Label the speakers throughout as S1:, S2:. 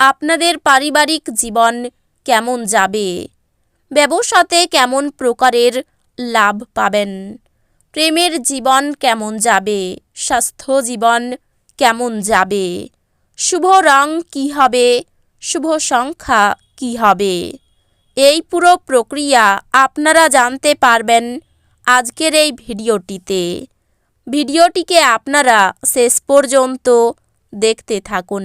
S1: আপনাদের পারিবারিক জীবন কেমন যাবে? ব্যবসাতে কেমন প্রকারের লাভ পাবেন? প্রেমের জীবন কেমন যাবে? স্বাস্থ্য জীবন কেমন যাবে? শুভ রং কী হবে? শুভ সংখ্যা কী হবে? এই পুরো প্রক্রিয়া আপনারা জানতে পারবেন আজকের এই ভিডিওটিতে। ভিডিওটিকে আপনারা শেষ পর্যন্ত দেখতে থাকুন।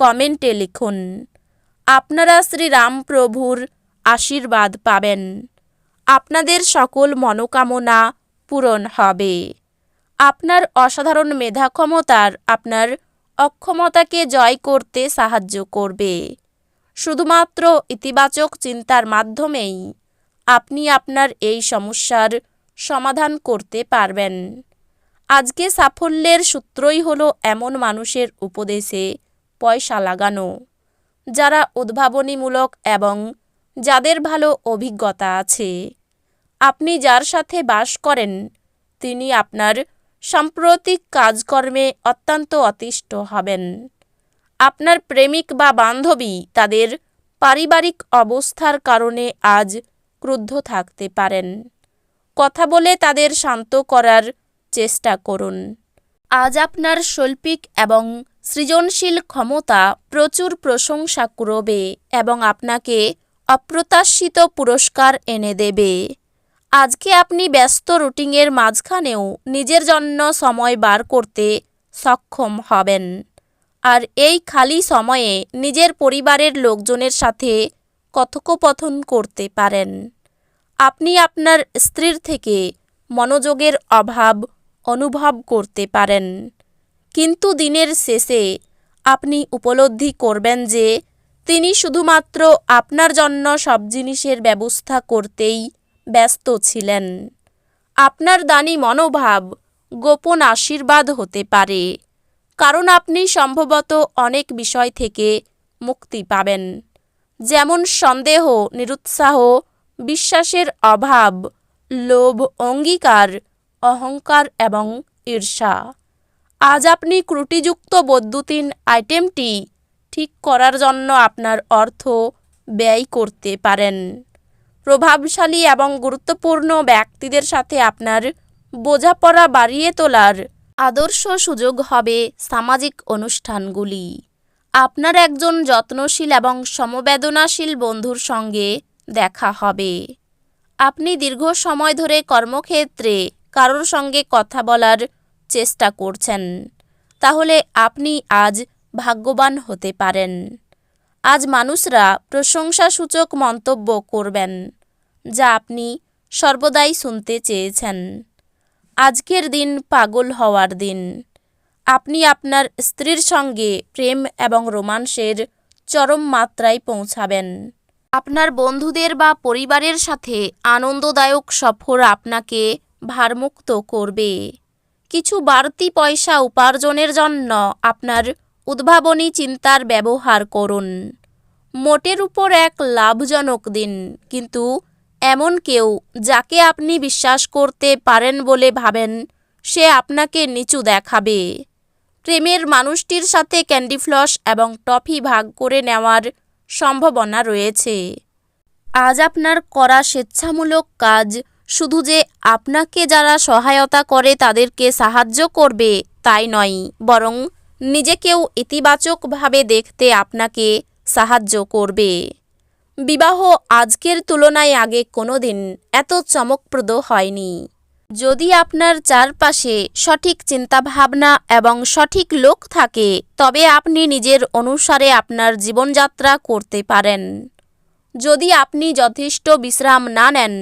S1: কমেন্টে লিখুন, আপনারা শ্রীরামপ্রভুর আশীর্বাদ পাবেন। আপনাদের সকল মনোকামনা পূরণ হবে। আপনার অসাধারণ মেধা ক্ষমতার আপনার অক্ষমতাকে জয় করতে সাহায্য করবে। শুধুমাত্র ইতিবাচক চিন্তার মাধ্যমেই আপনি আপনার এই সমস্যার সমাধান করতে পারবেন। আজকে সাফল্যের সূত্রই হলো এমন মানুষের উপদেশে পয়সা লাগানো। যারা উদ্ভাবনীমূলক এবং যাদের ভালো অভিজ্ঞতা আছে। আপনি যার সাথে বাস করেন, তিনি আপনার সাম্প্রতিক কাজকর্মে অত্যন্ত অতিষ্ঠ হবেন। আপনার প্রেমিক বা বান্ধবী তাদের পারিবারিক অবস্থার কারণে আজ ক্রুদ্ধ থাকতে পারেন। কথা বলে তাদের শান্ত করার চেষ্টা করুন। আজ আপনার শৈল্পিক এবং সৃজনশীল ক্ষমতা প্রচুর প্রশংসা করবে এবং আপনাকে অপ্রত্যাশিত পুরস্কার এনে দেবে। আজকে আপনি ব্যস্ত রুটিনের মাঝখানেও নিজের জন্য সময় বার করতে সক্ষম হবেন। আর এই খালি সময়ে নিজের পরিবারের লোকজনের সাথে কথোপকথন করতে পারেন। আপনি আপনার স্ত্রীর থেকে মনোযোগের অভাব অনুভব করতে পারেন। কিন্তু দিনের শেষে আপনি উপলব্ধি করবেন যে তিনি শুধুমাত্র আপনার জন্য সব জিনিসের ব্যবস্থা করতেই ব্যস্ত ছিলেন। আপনার দানি মনোভাব গোপন আশীর্বাদ হতে পারে, কারণ আপনি সম্ভবত অনেক বিষয় থেকে মুক্তি পাবেন, যেমন সন্দেহ, নিরুৎসাহ, বিশ্বাসের অভাব, লোভ, অঙ্গীকার অহংকার এবং ঈর্ষা। আজ আপনি ত্রুটিযুক্ত বৈদ্যুতিন আইটেমটি ঠিক করার জন্য আপনার অর্থ ব্যয় করতে পারেন। প্রভাবশালী এবং গুরুত্বপূর্ণ ব্যক্তিদের সাথে আপনার বোঝাপড়া বাড়িয়ে তোলার আদর্শ সুযোগ হবে সামাজিক অনুষ্ঠানগুলি। আপনার একজন যত্নশীল এবং সমবেদনাশীল বন্ধুর সঙ্গে দেখা হবে। আপনি দীর্ঘ সময় ধরে কর্মক্ষেত্রে কারোর সঙ্গে কথা বলার চেষ্টা করছেন। তাহলে আপনি আজ ভাগ্যবান হতে পারেন। আজ মানুষরা প্রশংসাসূচক মন্তব্য করবেন, যা আপনি সর্বদাই শুনতে চেয়েছেন। আজকের দিন পাগল হওয়ার দিন। আপনি আপনার স্ত্রীর সঙ্গে প্রেম এবং রোমান্সের চরম মাত্রায় পৌঁছাবেন। আপনার বন্ধুদের বা পরিবারের সাথে আনন্দদায়ক সফর আপনাকে ভারমুক্ত করবে। কিছু বাড়তি পয়সা উপার্জনের জন্য আপনার উদ্ভাবনী চিন্তার ব্যবহার করুন। মোটের উপর এক লাভজনক দিন, কিন্তু এমন কেউ যাকে আপনি বিশ্বাস করতে পারেন বলে ভাবেন, সে আপনাকে নিচু দেখাবে। প্রেমের মানুষটির সাথে ক্যান্ডি ফ্লস এবং টফি ভাগ করে নেওয়ার সম্ভাবনা রয়েছে। আজ আপনার করা স্বেচ্ছামূলক কাজ শুধু যে আপনাকে যারা সহায়তা করে তাদেরকে সাহায্য করবে তাই নয়, বরং নিজেকেও ইতিবাচকভাবে দেখতে আপনাকে সাহায্য করবে। বিবাহ আজকের তুলনায় আগে কোনো দিন এত চমকপ্রদ হয়নি। যদি আপনার চারপাশে সঠিক চিন্তাভাবনা এবং সঠিক লোক থাকে, তবে আপনি নিজের অনুসারে আপনার জীবনযাত্রা করতে পারেন। যদি আপনি যথেষ্ট বিশ্রাম না নেন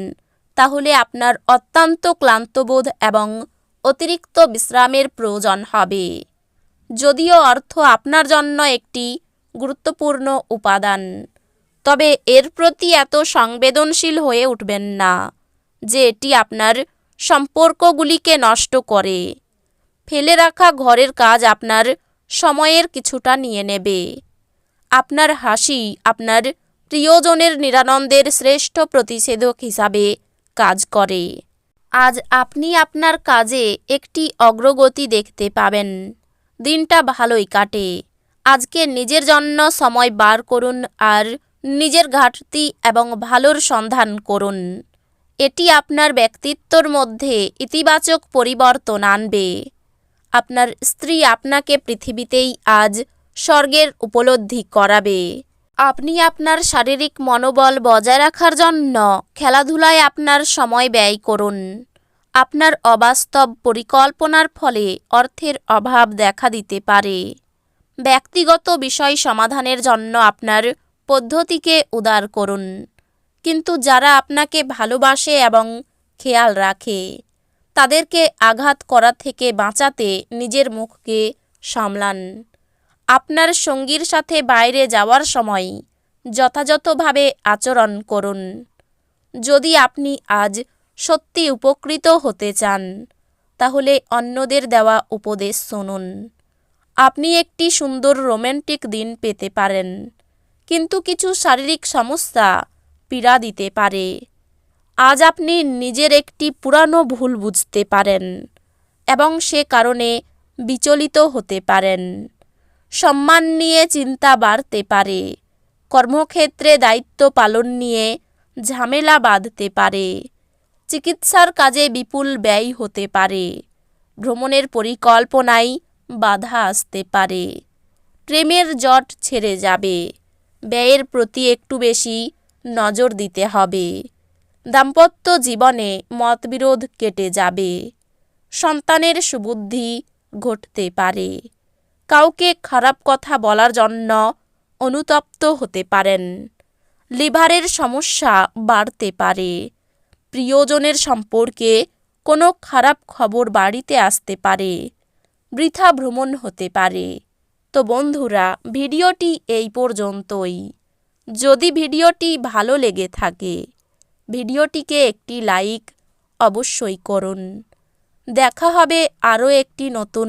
S1: তাহলে আপনার অত্যন্ত ক্লান্তবোধ এবং অতিরিক্ত বিশ্রামের প্রয়োজন হবে। যদিও অর্থ আপনার জন্য একটি গুরুত্বপূর্ণ উপাদান, তবে এর প্রতি এত সংবেদনশীল হয়ে উঠবেন না যে এটি আপনার সম্পর্কগুলিকে নষ্ট করে। ফেলে রাখা ঘরের কাজ আপনার সময়ের কিছুটা নিয়ে নেবে। আপনার হাসি আপনার প্রিয়জনের নিরানন্দের শ্রেষ্ঠ প্রতিষেধক হিসাবে কাজ করে। আজ আপনি আপনার কাজে একটি অগ্রগতি দেখতে পাবেন। দিনটা ভালোই কাটে। আজকে নিজের জন্য সময় বার করুন আর নিজের ঘাটতি এবং ভালোর সন্ধান করুন। এটি আপনার ব্যক্তিত্বর মধ্যে ইতিবাচক পরিবর্তন আনবে। আপনার স্ত্রী আপনাকে পৃথিবীতেই আজ স্বর্গের উপলব্ধি করাবে। আপনি আপনার শারীরিক মনোবল বজায় রাখার জন্য খেলাধুলায় আপনার সময় ব্যয় করুন। আপনার অবাস্তব পরিকল্পনার ফলে অর্থের অভাব দেখা দিতে পারে। ব্যক্তিগত বিষয় সমাধানের জন্য আপনার পদ্ধতিকে উদার করুন। কিন্তু যারা আপনাকে ভালোবাসে এবং খেয়াল রাখে, তাদেরকে আঘাত করা থেকে বাঁচাতে নিজের মুখকে সামলান। আপনার সঙ্গীর সাথে বাইরে যাওয়ার সময় যথাযথভাবে আচরণ করুন। যদি আপনি আজ সত্যি উপকৃত হতে চান, তাহলে অন্যদের দেওয়া উপদেশ শুনুন। আপনি একটি সুন্দর রোম্যান্টিক দিন পেতে পারেন, কিন্তু কিছু শারীরিক সমস্যা পীড়া দিতে পারে। আজ আপনি নিজের একটি পুরানো ভুল বুঝতে পারেন এবং সে কারণে বিচলিত হতে পারেন। সম্মান নিয়ে চিন্তা বাড়তে পারে। কর্মক্ষেত্রে দায়িত্ব পালন নিয়ে ঝামেলা বাঁধতে পারে। চিকিৎসার কাজে বিপুল ব্যয় হতে পারে। ভ্রমণের পরিকল্পনায় বাধা আসতে পারে। প্রেমের জট ছেড়ে যাবে। ব্যয়ের প্রতি একটু বেশি নজর দিতে হবে। দাম্পত্য জীবনে মতবিরোধ কেটে যাবে। সন্তানের সুবুদ্ধি ঘটতে পারে। কাউকে খারাপ কথা বলার জন্য অনুতপ্ত হতে পারেন। লিভারের সমস্যা বাড়তে পারে। প্রিয়জনের সম্পর্কে কোনো খারাপ খবর বাড়িতে আসতে পারে। বৃথা ভ্রমণ হতে পারে। তো বন্ধুরা, ভিডিওটি এই পর্যন্তই। যদি ভিডিওটি ভালো লেগে থাকে, ভিডিওটিকে একটি লাইক অবশ্যই করুন। দেখা হবে আরও একটি নতুন